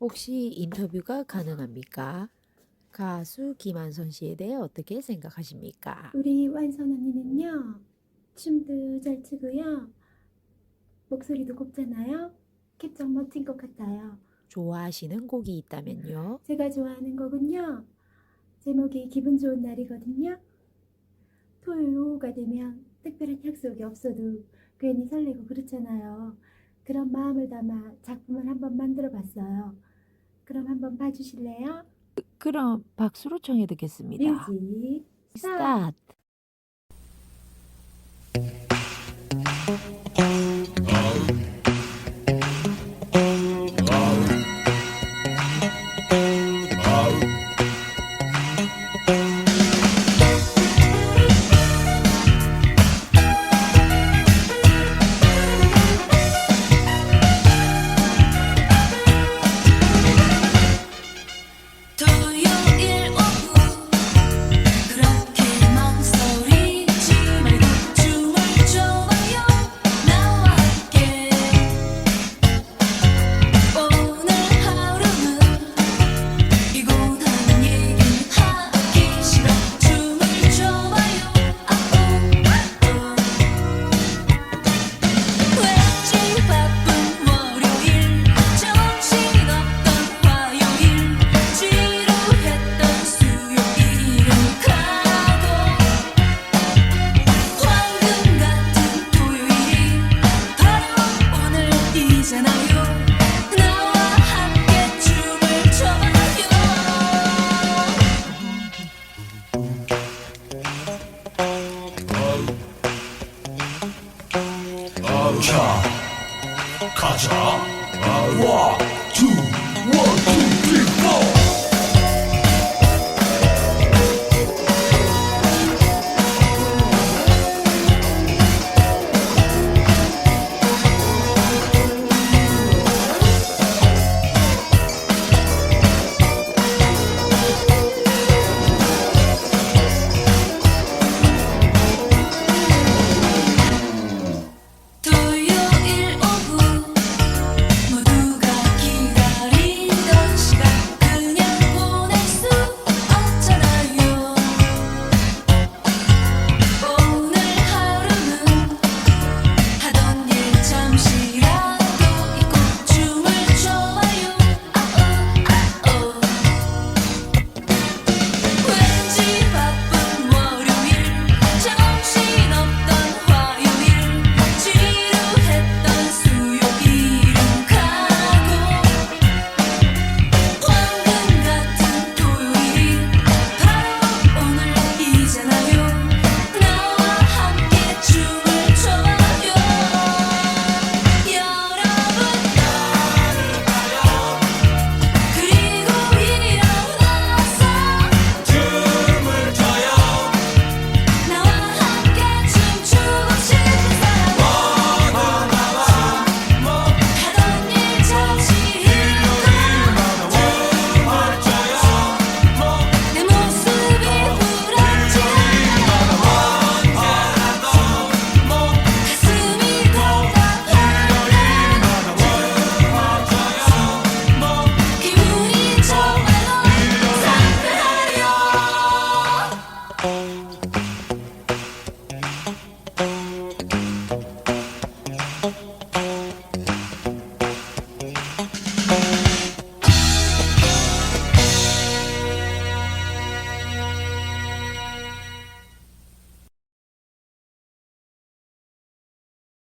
혹시 인터뷰가 가능합니까? 가수 김한선 씨에 대해 어떻게 생각하십니까? 우리 완선 언니는요, 춤도 잘 추고요, 목소리도 곱잖아요. 캡정 멋진 것 같아요. 좋아하시는 곡이 있다면요? 제가 좋아하는 곡은요, 제목이 기분 좋은 날이거든요. 토요일 오후가 되면 특별한 약속이 없어도 괜히 설레고 그렇잖아요. 그런 마음을 담아 작품을 한번 만들어 봤어요. 그럼 한번 봐주실래요? 그럼 박수로 청해 듣겠습니다. 뮤직 스타트. Kaça. One, two, one.